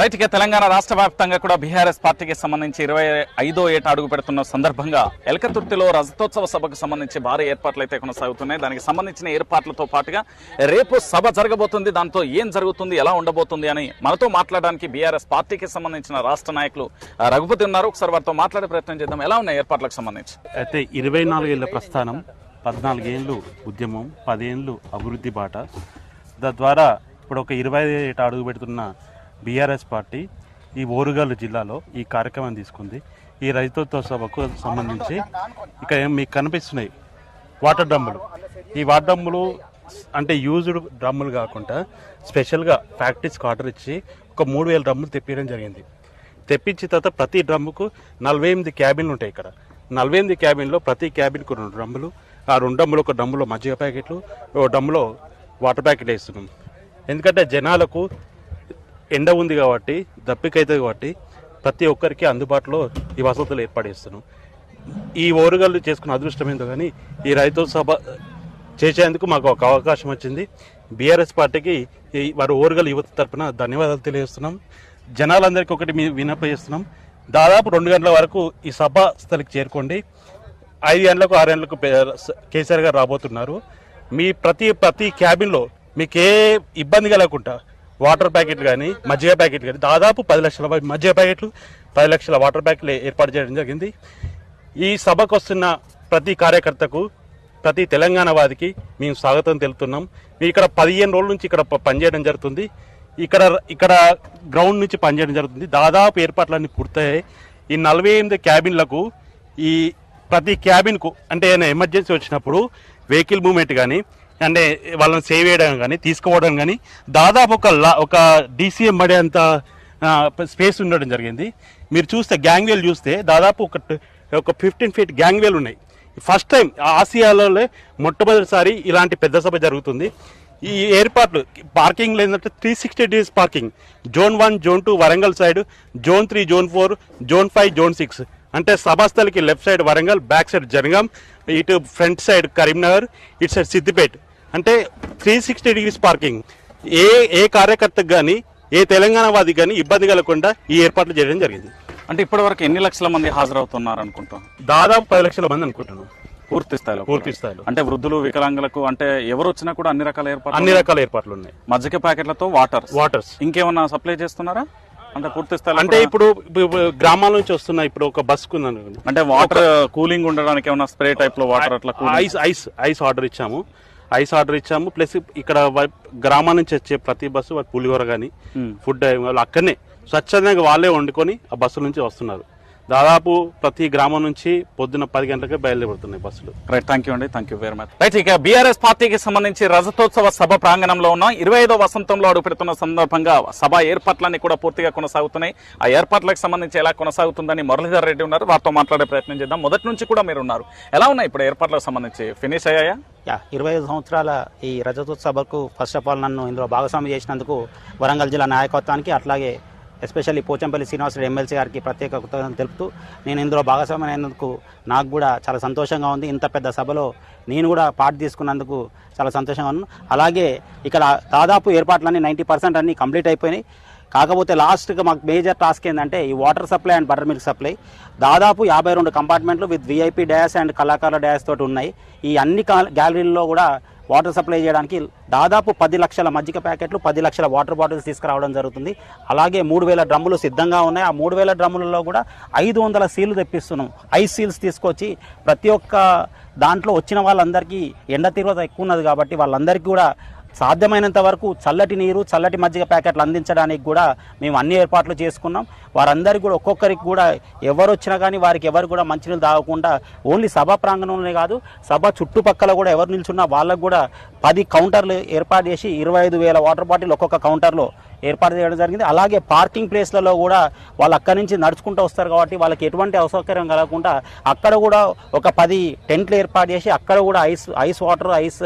Right ఇక తెలంగాణ రాష్ట్ర వ్యాప్తంగా కూడా బీఆర్ఎస్ పార్టీకి సంబంధించి ఇరవై ఐదో ఏట అడుగు పెడుతున్న సందర్భంగా ఎలకతుర్తిలో రజతోత్సవ సభకు సంబంధించి భారీ ఏర్పాట్లు అయితే కొనసాగుతున్నాయి. దానికి సంబంధించిన ఏర్పాట్లతో పాటుగా రేపు సభ జరగబోతుంది. దాంతో ఏం జరుగుతుంది ఎలా ఉండబోతుంది అని మనతో మాట్లాడడానికి బీఆర్ఎస్ పార్టీకి సంబంధించిన రాష్ట్ర నాయకులు రఘుపతి ఉన్నారు. ఒకసారి వారితో మాట్లాడే ప్రయత్నం చేద్దాం. ఎలా ఉన్నాయి ఏర్పాట్లకు సంబంధించి? అయితే ఇరవై నాలుగేళ్ళ ప్రస్థానం పద్నాలుగేళ్ళు ఉద్యమం పదేళ్ళు అభివృద్ధి బాట. తద్వారా ఇప్పుడు ఒక ఇరవై ఏట అడుగు పెడుతున్న బీఆర్ఎస్ పార్టీ ఈ ఓరుగల్లు జిల్లాలో ఈ కార్యక్రమం తీసుకుంది. ఈ రైతోత్సవ సభకు సంబంధించి ఇక్కడ మీకు కనిపిస్తున్నాయి వాటర్ డ్రమ్ములు. ఈ వాటర్ డ్రమ్ములు అంటే యూజ్డ్ డ్రమ్ములు కాకుండా స్పెషల్గా ఫ్యాక్టరీస్కి ఆర్డర్ ఇచ్చి ఒక మూడు వేల డ్రమ్ములు తెప్పించడం జరిగింది. తెప్పించిన తర్వాత ప్రతి డ్రమ్ముకు నలభై ఎనిమిది క్యాబిన్లు ఉంటాయి ఇక్కడ. నలభై ఎనిమిది క్యాబిన్లో ప్రతి క్యాబిన్కు రెండు డ్రమ్ములు ఆ రెండు డ్రమ్ములు ఒక డ్రమ్ములో మజ్జిగ ప్యాకెట్లు ఒక డ్రమ్ములో వాటర్ ప్యాకెట్ వేస్తున్నాం. ఎందుకంటే జనాలకు ఎండ ఉంది కాబట్టి దప్పికైతుంది కాబట్టి ప్రతి ఒక్కరికి అందుబాటులో ఈ వసతులు ఏర్పాటు చేస్తున్నాం ఈ ఓరుగల్లు చేసుకున్న అదృష్టం ఏందో కానీ ఈ రైతు సభ చేసేందుకు మాకు ఒక అవకాశం వచ్చింది. బీఆర్ఎస్ పార్టీకి ఈ వారు ఓరుగల్ యువత తరపున ధన్యవాదాలు తెలియజేస్తున్నాం. జనాలందరికీ ఒకటి మీ వినప చేస్తున్నాం. దాదాపు రెండు గంటల వరకు ఈ సభ స్థలికి చేరుకోండి. ఐదు గంటలకు ఆరు గంటలకు కేసీఆర్ గారు రాబోతున్నారు. మీ ప్రతి ప్రతి క్యాబిన్లో మీకు ఏ ఇబ్బంది కలగకుండా వాటర్ ప్యాకెట్లు కానీ మజ్జిగ ప్యాకెట్లు కానీ దాదాపు పది లక్షల మజ్జిగ ప్యాకెట్లు పది లక్షల వాటర్ ప్యాకెట్లు ఏర్పాటు చేయడం జరిగింది. ఈ సభకు వస్తున్న ప్రతి కార్యకర్తకు ప్రతి తెలంగాణ వాదికి మేము స్వాగతం తెలుపుతున్నాం. మేము ఇక్కడ పదిహేను రోజుల నుంచి ఇక్కడ పనిచేయడం జరుగుతుంది. ఇక్కడ ఇక్కడ గ్రౌండ్ నుంచి పనిచేయడం జరుగుతుంది. దాదాపు ఏర్పాట్లన్నీ పూర్తయ్యాయి. ఈ నలభై ఎనిమిది క్యాబిన్లకు ఈ ప్రతి క్యాబిన్కు అంటే ఏదైనా ఎమర్జెన్సీ వచ్చినప్పుడు వెహికల్ మూమెంట్ కానీ అంటే వాళ్ళని సేవ్ చేయడం కానీ తీసుకోవడం కానీ దాదాపు ఒక లా ఒక డీసీఎం పడేంత స్పేస్ ఉండడం జరిగింది. మీరు చూస్తే గ్యాంగ్వేల్ చూస్తే దాదాపు ఒక ఒక ఫిఫ్టీన్ ఫీట్ గ్యాంగ్వేల్ ఉన్నాయి. ఫస్ట్ టైం ఆసియాలో మొట్టమొదటిసారి ఇలాంటి పెద్ద సభ జరుగుతుంది. ఈ ఏర్పాట్లు పార్కింగ్ ఏంటంటే three sixty days parking zone one zone two Warangal side zone three zone four zone five zone six అంటే సభాస్థలికి left side Warangal back side Janagam ఇటు ఫ్రంట్ సైడ్ కరీంనగర్ ఇటు సైడ్ సిద్దిపేట్. అంటే త్రీ సిక్స్టీ డిగ్రీస్ పార్కింగ్ ఏ ఏ కార్యకర్తకు కానీ ఏ తెలంగాణ వాదికి కానీ ఇబ్బంది కలగకుండా ఈ ఏర్పాట్లు చేయడం జరిగింది. అంటే ఇప్పటి వరకు ఎన్ని లక్షల మంది హాజరవుతున్నారు అనుకుంటాం దాదాపు పది లక్షల మంది అనుకుంటున్నాను పూర్తి స్థాయిలో పూర్తి స్థాయిలో. అంటే వృద్ధులు వికలాంగులకు అంటే ఎవరు వచ్చినా కూడా అన్ని రకాల ఏర్పాట్లు అన్ని రకాల ఏర్పాట్లు ఉన్నాయి. మజ్జిగ ప్యాకెట్లతో వాటర్ వాటర్స్. ఇంకేమన్నా సప్లై చేస్తున్నారా? అంటే పూర్తి స్థాయిలో అంటే ఇప్పుడు గ్రామాల నుంచి వస్తున్న ఇప్పుడు ఒక ఉందని అంటే వాటర్ కూలింగ్ ఉండడానికి ఏమన్నా స్ప్రే టైప్లో వాటర్ అట్లా ఐస్ ఐస్ ఐస్ ఆర్డర్ ఇచ్చాము. ఐస్ ఆర్డర్ ఇచ్చాము. ప్లస్ ఇక్కడ గ్రామాల నుంచి వచ్చే ప్రతి బస్సు వాళ్ళ పులిహోర కానీ. ఫుడ్ వాళ్ళు అక్కడనే. స్వచ్ఛందంగా వాళ్ళే వండుకొని ఆ బస్సుల నుంచి వస్తున్నారు. దాదాపు ప్రతి గ్రామం నుంచి పొద్దున పది గంటలకే బయలుదేరుతున్నాయి బస్సులు. రైట్ థ్యాంక్ యూ అండి. Thank you very much right ఇక బీఆర్ఎస్ పార్టీకి సంబంధించి రజతోత్సవ సభ ప్రాంగణంలో ఉన్న. ఇరవై ఐదో వసంతంలో అడుగుపెడుతున్న సందర్భంగా సభ ఏర్పాట్లన్నీ కూడా పూర్తిగా కొనసాగుతున్నాయి. ఆ ఏర్పాట్లకు సంబంధించి ఎలా కొనసాగుతుందని మురళీధర్ రెడ్డి ఉన్నారు. వారితో మాట్లాడే ప్రయత్నం చేద్దాం. మొదటి నుంచి కూడా మీరు ఉన్నారు ఎలా ఉన్నాయి ఇప్పుడు ఏర్పాట్లకు సంబంధించి? ఫినిష్ అయ్యాయా? యా ఇరవై ఐదు సంవత్సరాల ఈ రజతోత్సవకు ఫస్ట్ ఆఫ్ ఆల్ నన్ను ఇందులో భాగస్వామి చేసినందుకు వరంగల్ జిల్లా నాయకత్వానికి అట్లాగే ఎస్పెషల్లీ పోచంపల్లి శ్రీనివాసరెడ్డి ఎమ్మెల్సీ గారికి ప్రత్యేక కృతజ్ఞతలు తెలుపుతూ నేను ఇందులో భాగస్వామి అయినందుకు నాకు కూడా చాలా సంతోషంగా ఉంది. ఇంత పెద్ద సభలో నేను కూడా పార్ట్ తీసుకున్నందుకు చాలా సంతోషంగా ఉన్నాను. అలాగే ఇక్కడ దాదాపు ఏర్పాట్లన్నీ నైంటీ పర్సెంట్ అన్నీ కంప్లీట్ అయిపోయినాయి. కాకపోతే లాస్ట్గా మాకు మేజర్ టాస్క్ ఏంటంటే ఈ water supply and butter milk supply దాదాపు యాభై రెండు కంపార్ట్మెంట్లు విత్ వీఐపీ డ్యాష్ అండ్ కళాకారుల డ్యాష్ తోటి ఉన్నాయి. ఈ అన్ని గ్యాలరీల్లో కూడా వాటర్ సప్లై చేయడానికి దాదాపు పది లక్షల మజ్జిగ ప్యాకెట్లు పది లక్షల వాటర్ బాటిల్స్ తీసుకురావడం జరుగుతుంది. అలాగే మూడు వేల డ్రమ్ములు సిద్ధంగా ఉన్నాయి. ఆ మూడు వేల డ్రమ్ములలో కూడా ఐదు వందల సీలు తెప్పిస్తున్నాం. ఐస్ సీల్స్ తీసుకొచ్చి ప్రతి ఒక్క దాంట్లో వచ్చిన వాళ్ళందరికీ ఎండ తీవ్రత ఎక్కువ ఉన్నది కాబట్టి వాళ్ళందరికీ కూడా సాధ్యమైనంత వరకు చల్లటి నీరు చల్లటి మజ్జిగ ప్యాకెట్లు అందించడానికి కూడా మేము అన్ని ఏర్పాట్లు చేసుకున్నాం. వారందరికీ కూడా ఒక్కొక్కరికి కూడా ఎవరు వచ్చినా కానీ వారికి ఎవరు కూడా మంచినీళ్ళు తాగకుండా ఓన్లీ సభ ప్రాంగణంలోనే కాదు సభ చుట్టుపక్కల కూడా ఎవరు నిల్చున్నా వాళ్ళకు కూడా పది కౌంటర్లు ఏర్పాటు చేసి ఇరవై ఐదు వేల వాటర్ బాటిల్ ఒక్కొక్క కౌంటర్లో ఏర్పాటు చేయడం జరిగింది. అలాగే పార్కింగ్ ప్లేస్లలో కూడా వాళ్ళు అక్కడి నుంచి నడుచుకుంటూ వస్తారు కాబట్టి వాళ్ళకి ఎటువంటి అసౌకర్యం కలగకుండా అక్కడ కూడా ఒక పది టెంట్లు ఏర్పాటు చేసి అక్కడ కూడా ఐస్ ఐస్ వాటర్ ఐస్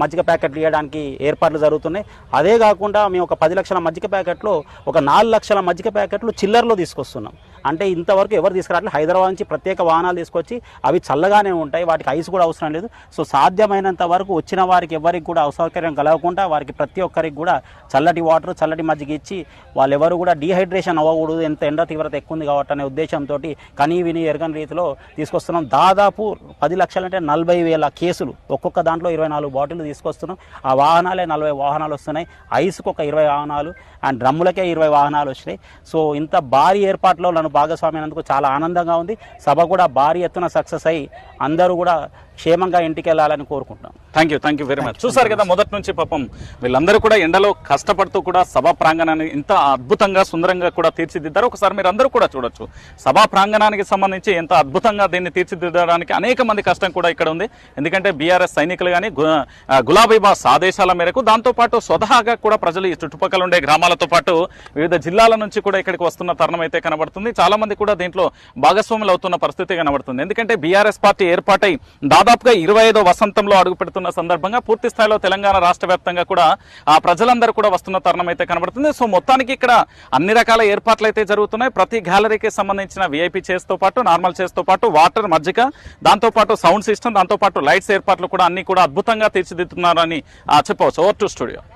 మజ్జిగ ప్యాకెట్లు ఇవ్వడానికి ఏర్పాట్లు జరుగుతున్నాయి. అదే కాకుండా మేము ఒక పది లక్షల మజ్జిగ ప్యాకెట్లు ఒక నాలుగు లక్షల మజ్జిగ ప్యాకెట్లు చిల్లర్లో తీసుకొస్తున్నాం. అంటే ఇంతవరకు ఎవరు తీసుకురావట్లేదు. హైదరాబాద్ నుంచి ప్రత్యేక వాహనాలు తీసుకొచ్చి అవి చల్లగానే ఉంటాయి. వాటికి ఐస్ కూడా అవసరం లేదు. సో సాధ్యమైనంత వరకు వచ్చిన వారికి ఎవరికి కూడా అసౌకర్యం కలగకుండా వారికి ప్రతి ఒక్కరికి కూడా చల్లటి వాటర్ చల్లటి మజ్జిగ ఇచ్చి వాళ్ళెవరు కూడా డీహైడ్రేషన్ అవ్వకూడదు. ఎంత ఎండ తీవ్రత ఎక్కువ ఉంది కాబట్టి అనే ఉద్దేశంతో కనీ విని ఎరగని రీతిలో తీసుకొస్తున్నాం. దాదాపు పది లక్షలంటే నలభై వేల కేసులు ఒక్కొక్క దాంట్లో ఇరవై నాలుగు బాటిల్ తీసుకొస్తున్నాం. ఆ వాహనాలే నలభై వాహనాలు వస్తున్నాయి. ఐస్కు ఒక ఇరవై వాహనాలు అండ్ డ్రమ్ములకే ఇరవై వాహనాలు వచ్చినాయి. సో ఇంత భారీ ఏర్పాట్లో నన్ను భాగస్వామి అయినందుకు చాలా ఆనందంగా ఉంది. సభ కూడా భారీ ఎత్తున సక్సెస్ అయ్యి అందరూ కూడా క్షేమంగా ఇంటికి వెళ్ళాలని కోరుకుంటున్నాం thank you thank you very much చూసారు కదా మొదటి నుంచి పాపం వీళ్ళందరూ కూడా ఎండలో కష్టపడుతూ కూడా సభా ప్రాంగణాన్ని ఇంత అద్భుతంగా సుందరంగా కూడా తీర్చిదిద్దారు. ఒకసారి మీరు అందరూ కూడా చూడొచ్చు. సభా ప్రాంగణానికి సంబంధించి ఎంత అద్భుతంగా దీన్ని తీర్చిదిద్దడానికి అనేక మంది కష్టం కూడా ఇక్కడ ఉంది. ఎందుకంటే బీఆర్ఎస్ సైనికులు కానీ గులాబీ బాస్ ఆదేశాల మేరకు దాంతోపాటు స్వతహాగా కూడా ప్రజలు ఈ చుట్టుపక్కల ఉండే గ్రామాలతో పాటు వివిధ జిల్లాల నుంచి కూడా ఇక్కడికి వస్తున్న తరుణం అయితే కనబడుతుంది. చాలా మంది కూడా దీంట్లో భాగస్వాములు అవుతున్న పరిస్థితి కనబడుతుంది. ఎందుకంటే బీఆర్ఎస్ పార్టీ ఏర్పాటై దాదాపుగా ఇరవై ఐదో వసంతంలో అడుగు పెడుతున్న సందర్భంగా పూర్తి స్థాయిలో తెలంగాణ రాష్ట్ర వ్యాప్తంగా కూడా ఆ ప్రజలందరూ కూడా వస్తున్న తరుణం అయితే కనబడుతుంది. సో మొత్తానికి ఇక్కడ అన్ని రకాల ఏర్పాట్లు అయితే జరుగుతున్నాయి. ప్రతి గ్యాలరీకి సంబంధించిన విఐపి చేస్తో పాటు నార్మల్ చేస్తో పాటు వాటర్ మజ్జిగ దాంతో పాటు సౌండ్ సిస్టమ్ దాంతో పాటు లైట్స్ ఏర్పాట్లు కూడా అన్ని కూడా అద్భుతంగా తీర్చిదిద్దుతున్నారని ఆ, చెప్పవచ్చు. Over to studio.